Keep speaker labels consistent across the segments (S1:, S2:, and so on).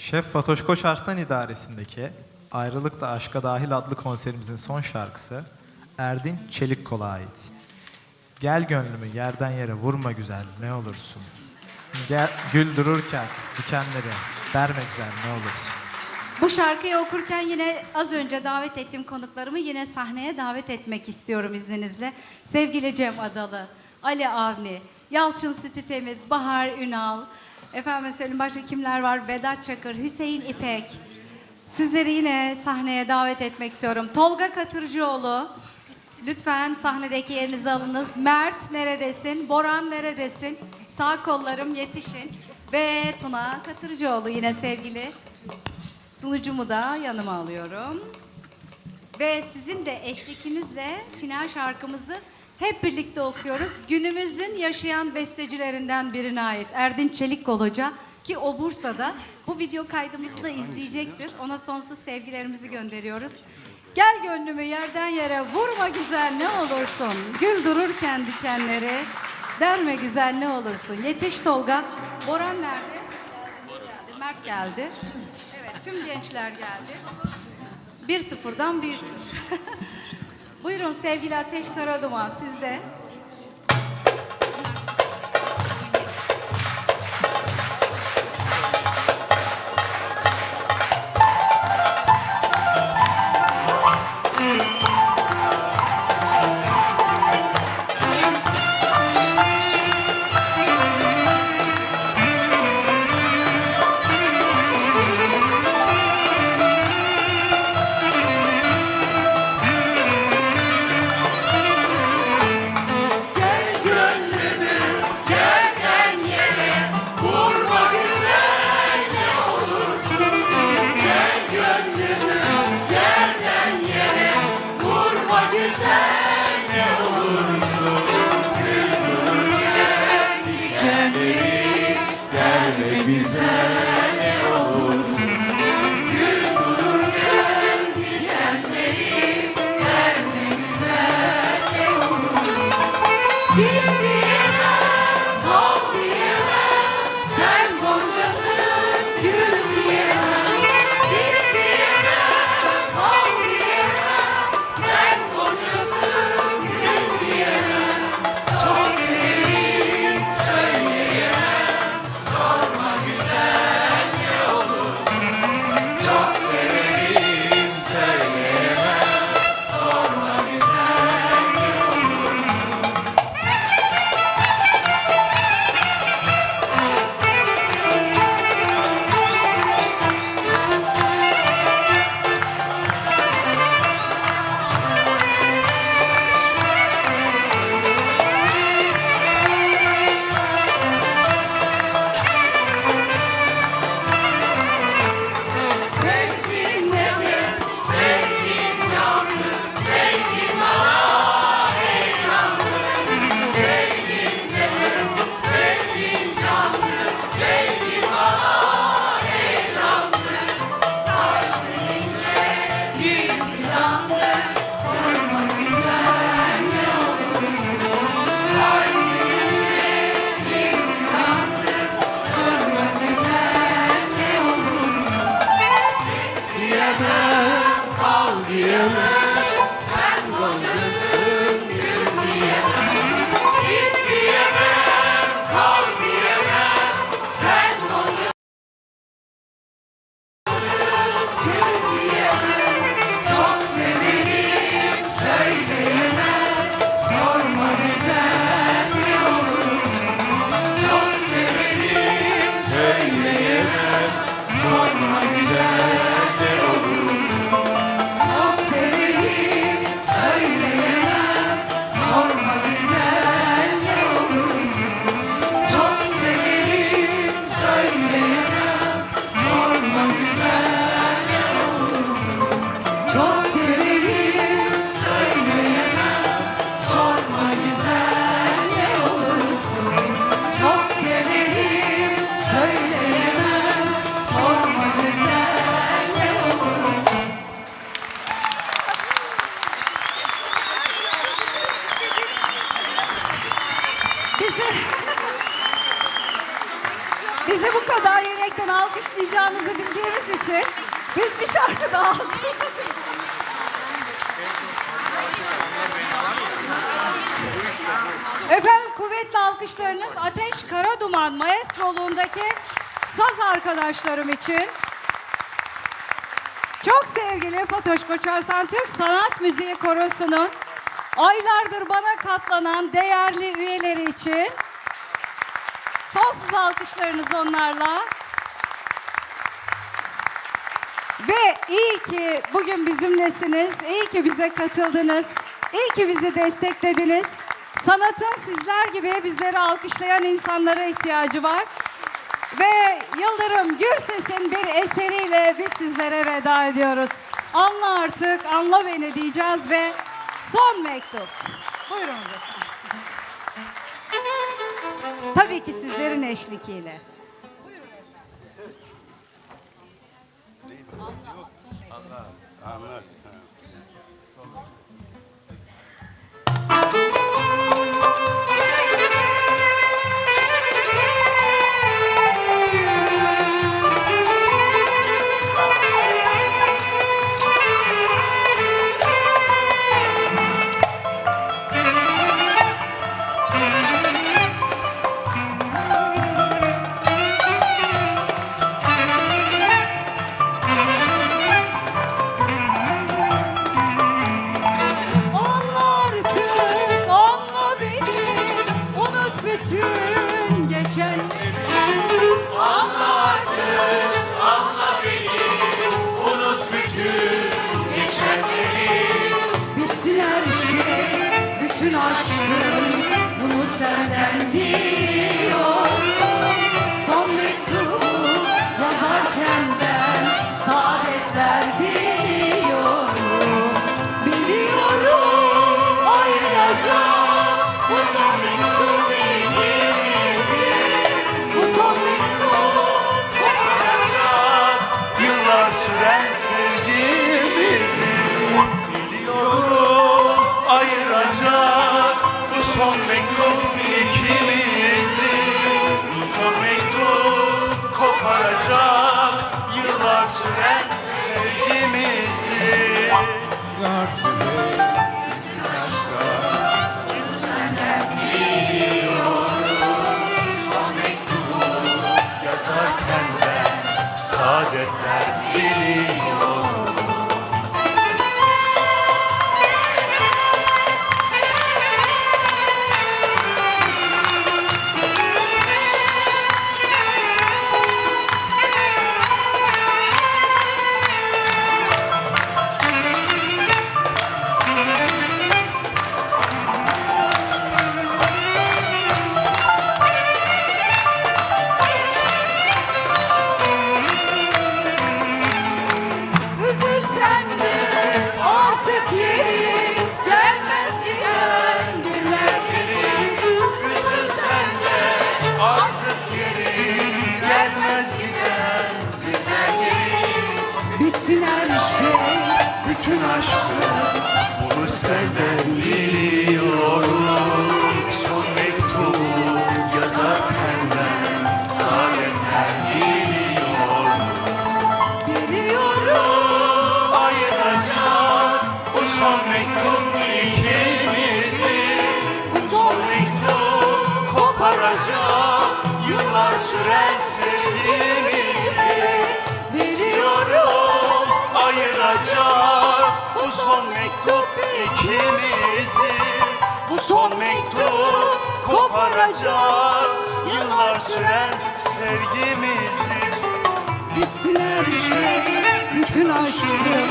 S1: Şef Fatoş Koç Arslan idaresindeki Ayrılık da Aşka Dahil adlı konserimizin son şarkısı Erdin Çelikkol'a ait. Gel gönlümü yerden yere vurma güzel ne olursun. Gel, gül dururken dikenleri verme güzel ne olursun.
S2: Bu şarkıyı okurken yine az önce davet ettiğim konuklarımı yine sahneye davet etmek istiyorum izninizle. Sevgili Cem Adalı, Ali Avni, Yalçın Sütü Temiz, Bahar Ünal, efendim söyleyeyim başka kimler var? Vedat Çakır, Hüseyin İpek. Sizleri yine sahneye davet etmek istiyorum. Tolga Katırcıoğlu, lütfen sahnedeki yerinizi alınız. Mert neredesin? Boran neredesin? Sağ kollarım yetişin. Ve Tuna Katırcıoğlu yine sevgili Sunucumu da yanıma alıyorum. Ve sizin de eşlikinizle final şarkımızı hep birlikte okuyoruz. Günümüzün yaşayan bestecilerinden birine ait Erdin Çelikkol Hoca ki o Bursa'da bu video kaydımızı da izleyecektir. Ona sonsuz sevgilerimizi gönderiyoruz. Gel gönlümü yerden yere vurma güzel ne olursun. Gül dururken dikenleri derme güzel ne olursun. Yetiş Tolga. Boran nerede? Geldi. Mert geldi. Evet tüm gençler geldi. 1-0'dan büyüktür. Buyurun sevgili Ateş Karaduman sizde.
S3: bizi bizi bu kadar yürekten
S2: alkışlayacağınızı bildiğimiz için biz bir şarkı daha. Efendim kuvvetli alkışlarınız Ateş Karaduman Maestroluğundaki saz arkadaşlarım için. Çok sevgili Fatoş Koçarsan Türk Sanat Müziği Korosu'nun aylardır bana katlanan değerli üyeleri için sonsuz alkışlarınız onlarla. Ve iyi ki bugün bizimlesiniz, iyi ki bize katıldınız, iyi ki bizi desteklediniz. Sanatın sizler gibi bizleri alkışlayan insanlara ihtiyacı var. Ve Yıldırım Gürses'in bir eseriyle biz sizlere veda ediyoruz. Anla artık, anla beni diyeceğiz ve son mektup. Buyurunuz efendim. Tabii ki sizlerin eşlikiyle. Anla ayıracak bu son mektup
S4: saadetler süren sevgimizi
S2: biliyorum
S4: ayıracak bu son mektup ikimizi. Bu son mektup koparacak yıllar süren sevgimizi.
S2: Bitsin her şey bütün aşkım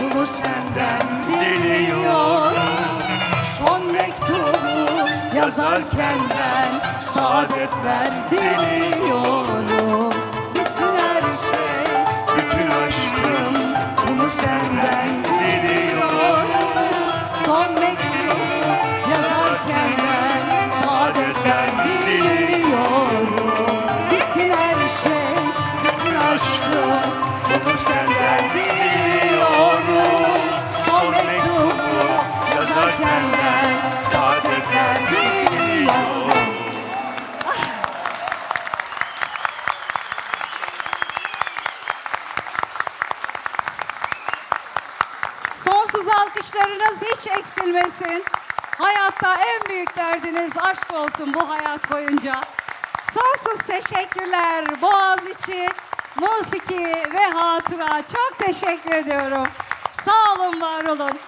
S2: bunu senden diliyorum. Son mektubu yazarken ben saadetler diliyorum Bitsin her şey
S4: bütün aşkım
S2: bunu senden diliyorum Son mektubu yazarken Sonsuz alkışlarınız hiç eksilmesin. Hayatta en büyük derdiniz aşk olsun bu hayat boyunca. Sonsuz teşekkürler Boğaziçi, musiki ve hatıra. Çok teşekkür ediyorum. Sağ olun, var olun.